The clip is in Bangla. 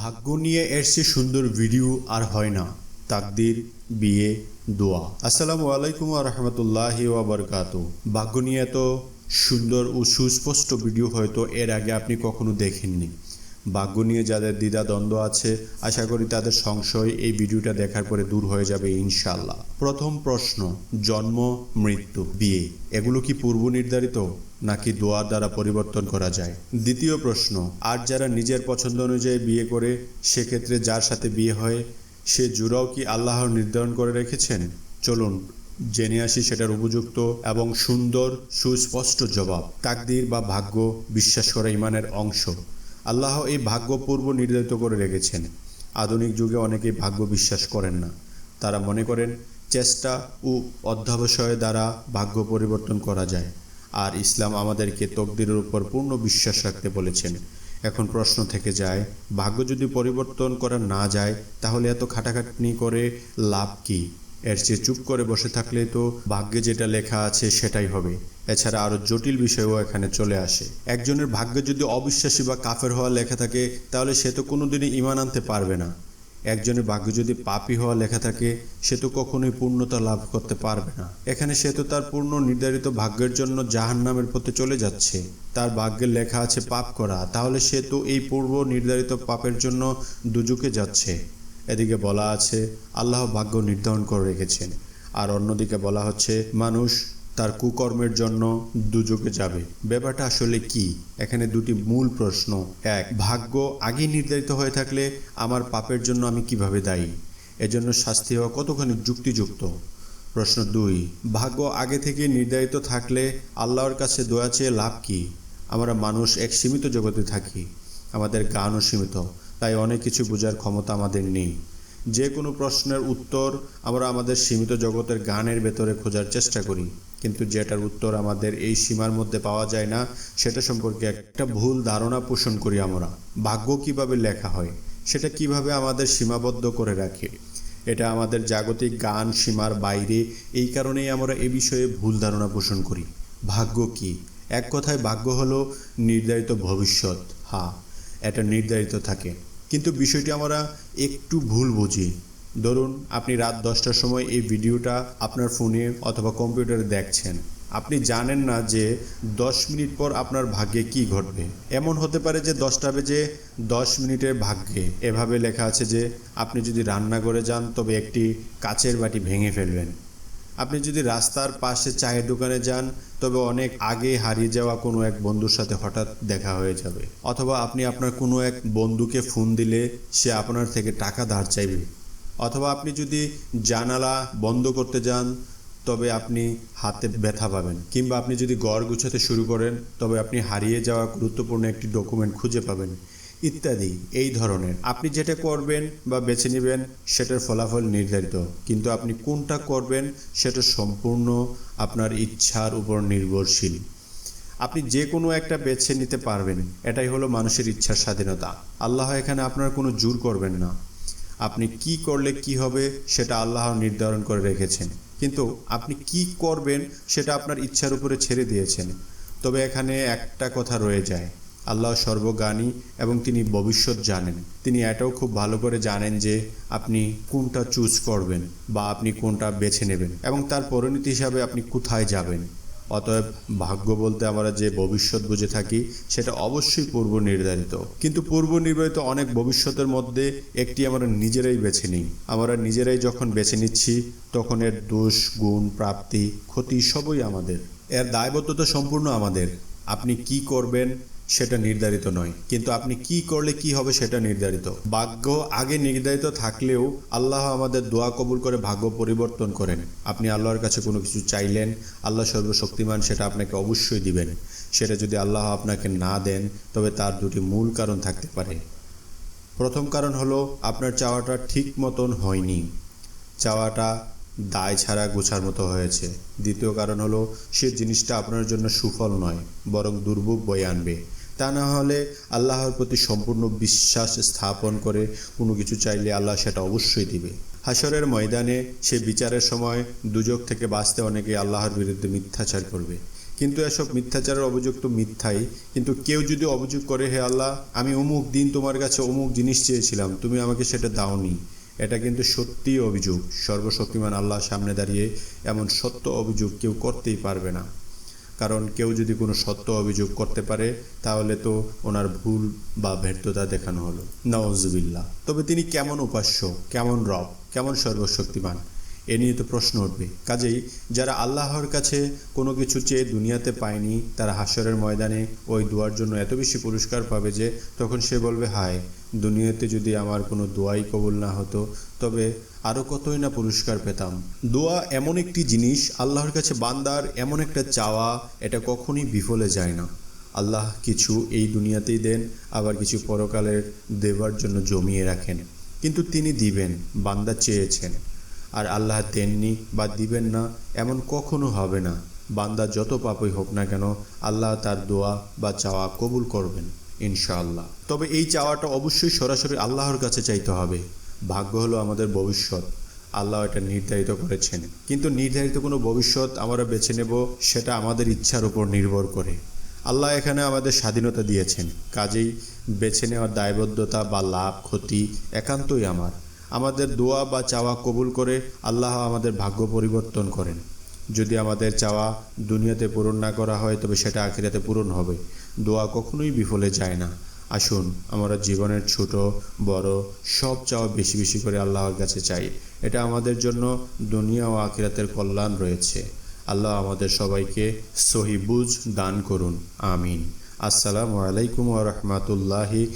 ভাগ্য নিয়ে এসছে সুন্দর ভিডিও আর হয় না। তাকদির, বিয়ে, দোয়া। আসসালামু আলাইকুম রহমতুল্লাহি ওয়াবারকাত ভাগ্য নিয়ে এত সুন্দর ও সুস্পষ্ট ভিডিও হয়তো এর আগে আপনি কখনো দেখেননি। ভাগ্য নিয়ে যাদের দ্বিধা দ্বন্দ্ব আছে, আশা করি তাদের সংশয় এই ভিডিওটা দেখার পরে দূর হয়ে যাবে ইনশাল্লাহ প্রথম প্রশ্ন, জন্ম, মৃত্যু, বিয়ে, এগুলো কি পূর্ব নির্ধারিত নাকি দোয়ার দ্বারা পরিবর্তন করা যায়? দ্বিতীয় প্রশ্ন, আর যারা নিজের পছন্দ অনুযায়ী বিয়ে করে, সেক্ষেত্রে যার সাথে বিয়ে হয়, সে জুড়াও কি আল্লাহ নির্ধারণ করে রেখেছেন? চলুন, জেনে আসি সেটার উপযুক্ত এবং সুন্দর, সুস্পষ্ট জবাব। তাকদির বা ভাগ্য বিশ্বাস করা ইমানের অংশ। আল্লাহ এই ভাগ্য পূর্ব নির্ধারিত করে রেখেছেন। আধুনিক যুগে অনেকেই ভাগ্য বিশ্বাস করেন না। তারা মনে করেন, চেষ্টা ও অধ্যাবসায় দ্বারা ভাগ্য পরিবর্তন করা যায়। আর ইসলাম আমাদেরকে তকদিরের উপর পূর্ণ বিশ্বাস রাখতে বলেছেন। এখন প্রশ্ন থেকে যায়, ভাগ্য যদি পরিবর্তন করা না যায়, তাহলে এত খাটাখাটনি করে লাভ কি? এর চেয়ে চুপ করে বসে থাকলে তো ভাগ্যে যেটা লেখা আছে সেটাই হবে। এছাড়া আরও জটিল বিষয়ও এখানে চলে আসে। একজনের ভাগ্যে যদি অবিশ্বাসী বা কাফের হওয়া লেখা থাকে, তাহলে সে তো কোনোদিনই ইমান আনতে পারবে না। একজনের ভাগ্য যদি পাপি হওয়া লেখা থাকে, সে তো কখনোই পূর্ণতা লাভ করতে পারবে না। এখানে সে তো তার পূর্ণ নির্ধারিত ভাগ্যের জন্য জাহান নামের পথে চলে যাচ্ছে। তার ভাগ্যের লেখা আছে পাপ করা। তাহলে সে তো এই পূর্ব নির্ধারিত পাপের জন্য দুজুকে যাচ্ছে। এদিকে বলা আছে, আল্লাহ ভাগ্য নির্ধারণ করে রেখেছেন। আর অন্যদিকে বলা হচ্ছে, মানুষ তার কুকর্মের জন্য দুযোগে যাবে। ব্যাপারটা আসলে কি? এখানে দুটি মূল প্রশ্ন। এক, ভাগ্য আগেই নির্ধারিত হয়ে থাকলে আমার পাপের জন্য আমি কীভাবে দায়ী? এজন্য শাস্তি হওয়া কতখানি যুক্তিযুক্ত? প্রশ্ন দুই, ভাগ্য আগে থেকে নির্ধারিত থাকলে আল্লাহর কাছে দোয়া চেয়ে লাভ কি? আমরা মানুষ এক সীমিত জগতে থাকি। আমাদের গানও সীমিত, তাই অনেক কিছু বোঝার ক্ষমতা আমাদের নেই। যে কোনো প্রশ্নের উত্তর আমরা আমাদের সীমিত জগতের গানের ভেতরে খোঁজার চেষ্টা করি। কিন্তু যেটার উত্তর আমাদের এই সীমার মধ্যে পাওয়া যায় না, সেটা সম্পর্কে একটা ভুল ধারণা পোষণ করি আমরা। ভাগ্য কীভাবে লেখা হয়, সেটা কীভাবে আমাদের সীমাবদ্ধ করে রাখে। এটা আমাদের জাগতিক গান সীমার বাইরে, এই কারণেই আমরা এ বিষয়ে ভুল ধারণা পোষণ করি। ভাগ্য কি? এক কথায় ভাগ্য হলো নির্ধারিত ভবিষ্যৎ। হা এটা নির্ধারিত থাকে। কিন্তু বিষয়টি আমরা একটু ভুল বুঝি। ধরুন, আপনি রাত দশটার সময় এই ভিডিওটা আপনার ফোনে অথবা কম্পিউটারে দেখছেন। আপনি জানেন না যে দশ মিনিট পর আপনার ভাগ্যে কি ঘটবে। এমন হতে পারে যে দশটা বেজে দশ মিনিটের ভাগ্যে। এভাবে লেখা আছে যে আপনি যদি রান্না করে যান, তবে একটি কাচের বাটি ভেঙে ফেলবেন। আপনি যদি রাস্তার পাশে চায়ের দোকানে যান, তবে অনেক আগে হারিয়ে যাওয়া কোনো এক বন্ধুর সাথে হঠাৎ দেখা হয়ে যাবে। অথবা আপনি আপনার কোনো এক বন্ধুকে ফোন দিলে সে আপনার থেকে টাকা ধার চাইবে। অথবা আপনি যদি জানালা বন্ধ করতে যান, তবে আপনি হাতে ব্যথা পাবেন। কিংবা আপনি যদি গড় গুছাতে শুরু করেন, তবে আপনি হারিয়ে যাওয়া গুরুত্বপূর্ণ একটি ডকুমেন্ট খুঁজে পাবেন। ইত্যাদি, এই ধরনের। আপনি যেটা করবেন বা বেছে নেবেন, সেটার ফলাফল নির্ধারিত। কিন্তু আপনি কোনটা করবেন, সেটা সম্পূর্ণ আপনার ইচ্ছার উপর নির্ভরশীল। আপনি যে কোনো একটা বেছে নিতে পারবেন। এটাই হলো মানুষের ইচ্ছার স্বাধীনতা। আল্লাহ এখানে আপনার কোনো জোর করবেন না। আপনি কি করলে কি হবে, সেটা আল্লাহ নির্ধারণ করে রেখেছেন। কিন্তু আপনি কি করবেন, সেটা আপনার ইচ্ছার উপরে ছেড়ে দিয়েছেন। তবে এখানে একটা কথা রয়ে যায়। আল্লাহ সর্বজ্ঞানী এবং তিনি ভবিষ্যৎ জানেন। তিনি এটাও খুব ভালো করে জানেন যে আপনি কোনটা চুজ করবেন বা আপনি কোনটা বেছে নেবেন এবং তার পরিণতি হিসাবে আপনি কোথায় যাবেন। অতএব ভাগ্য বলতে আমরা যে ভবিষ্যৎ বুঝে থাকি, সেটা অবশ্যই পূর্ব নির্ধারিত। কিন্তু পূর্ব নির্ধারিত অনেক ভবিষ্যতের মধ্যে একটি আমরা নিজেরাই বেছে নিই। আমরা নিজেরাই যখন বেছে নিচ্ছি, তখন এর দোষ, গুণ, প্রাপ্তি, ক্ষতি সবই আমাদের। এর দায়বদ্ধতা সম্পূর্ণ আমাদের। আপনি কি করবেন সেটা নির্ধারিত নয়। কিন্তু আপনি কি করলে কি হবে সেটা নির্ধারিত। ভাগ্য আগে নির্ধারিত থাকলেও আল্লাহ আমাদের দোয়া কবুল করে ভাগ্য পরিবর্তন করেন। আপনি আল্লাহর কাছে কোনো কিছু চাইলেন, আল্লাহ সর্বশক্তিমান, সেটা আপনাকে অবশ্যই দিবেন। সেটা যদি আল্লাহ আপনাকে না দেন, তবে তার দুটি মূল কারণ থাকতে পারে। প্রথম কারণ হলো, আপনার চাওয়াটা ঠিক মতন হয়নি। চাওয়াটা দায় ছাড়া গোছার মতো হয়েছে। দ্বিতীয় কারণ হলো, সে জিনিসটা আপনার জন্য সুফল নয়, বরং দুর্ভোগ বয়ে আনবে। তা না হলে আল্লাহর প্রতি সম্পূর্ণ বিশ্বাস স্থাপন করে কোনো কিছু চাইলে আল্লাহ সেটা অবশ্যই দিবে। হাসরের ময়দানে সে বিচারের সময় দুজক থেকে বাঁচতে অনেকে আল্লাহর বিরুদ্ধে মিথ্যাচার করবে। কিন্তু এসব মিথ্যাচারের অভিযোগ তো মিথ্যাই। কিন্তু কেউ যদি অভিযোগ করে, হে আল্লাহ, আমি অমুক দিন তোমার কাছে অমুক জিনিস চেয়েছিলাম, তুমি আমাকে সেটা দাওনি। এটা কিন্তু সত্যিই অভিযোগ। সর্বশক্তিমান আল্লাহ সামনে দাঁড়িয়ে এমন সত্য অভিযোগ কেউ করতেই পারবে না। কারণ কেউ যদি কোনো সত্য অভিযোগ করতে পারে, তাহলে তো ওনার ভুল বা ব্যর্থতা দেখানো হলো। নওয়াজবিল্লা তবে তিনি কেমন উপাস্য, কেমন রব, কেমন সর্বশক্তিমান? এ নিয়ে তো প্রশ্ন উঠবে। কাজেই যারা আল্লাহর কাছে কোনো কিছু চেয়ে দুনিয়াতে পায়নি, তারা হাসরের ময়দানে ওই দোয়ার জন্য এত বেশি পুরস্কার পাবে যে তখন সে বলবে, হায়, দুনিয়াতে যদি আমার কোনো দোয়াই কবুল না হতো, তবে আরও কতই না পুরস্কার পেতাম? দোয়া এমন একটি জিনিস, আল্লাহর কাছে বান্দার এমন একটা চাওয়া, এটা কখনই বিফলে যায় না। আল্লাহ কিছু এই দুনিয়াতেই দেন, আবার কিছু পরকালের দেবার জন্য জমিয়ে রাখেন। কিন্তু তিনি দিবেন, বান্দা চেয়েছেন। আর আল্লাহ দেননি বা দিবেন না, এমন কখনো হবে না। বান্দা যত পাপই হোক না কেন, আল্লাহ তার দোয়া বা চাওয়া কবুল করবেন, ইনশাআল্লাহ। তবে এই চাওয়াটা অবশ্যই সরাসরি আল্লাহর কাছে চাইতে হবে। ভাগ্য হলো আমাদের ভবিষ্যৎ। আল্লাহ এটা নির্ধারিত করেছেন। কিন্তু নির্ধারিত কোনো ভবিষ্যৎ আমরা বেছে নেব, সেটা আমাদের ইচ্ছার উপর নির্ভর করে। আল্লাহ এখানে আমাদের স্বাধীনতা দিয়েছেন। কাজেই বেছে নেওয়ার দায়বদ্ধতা বা লাভ, ক্ষতি একান্তই আমার। আমাদের দোয়া বা চাওয়া কবুল করে আল্লাহ আমাদের ভাগ্য পরিবর্তন করেন। যদি আমাদের চাওয়া দুনিয়াতে পূরণ না করা হয়, তবে সেটা আখিরাতে পূরণ হবে। দোয়া কখনোই বিফলে যায় না। আসুন, আমরা জীবনের ছোট, বড়, সব চাওয়া বেশি বেশি করে আল্লাহর কাছে চাই। এটা আমাদের জন্য দুনিয়া ও আখিরাতের কল্যাণ রয়েছে। আল্লাহ আমাদের সবাইকে সহিবুজ দান করুন। আমিন। আসসালামু আলাইকুম ওয়া রাহমাতুল্লাহি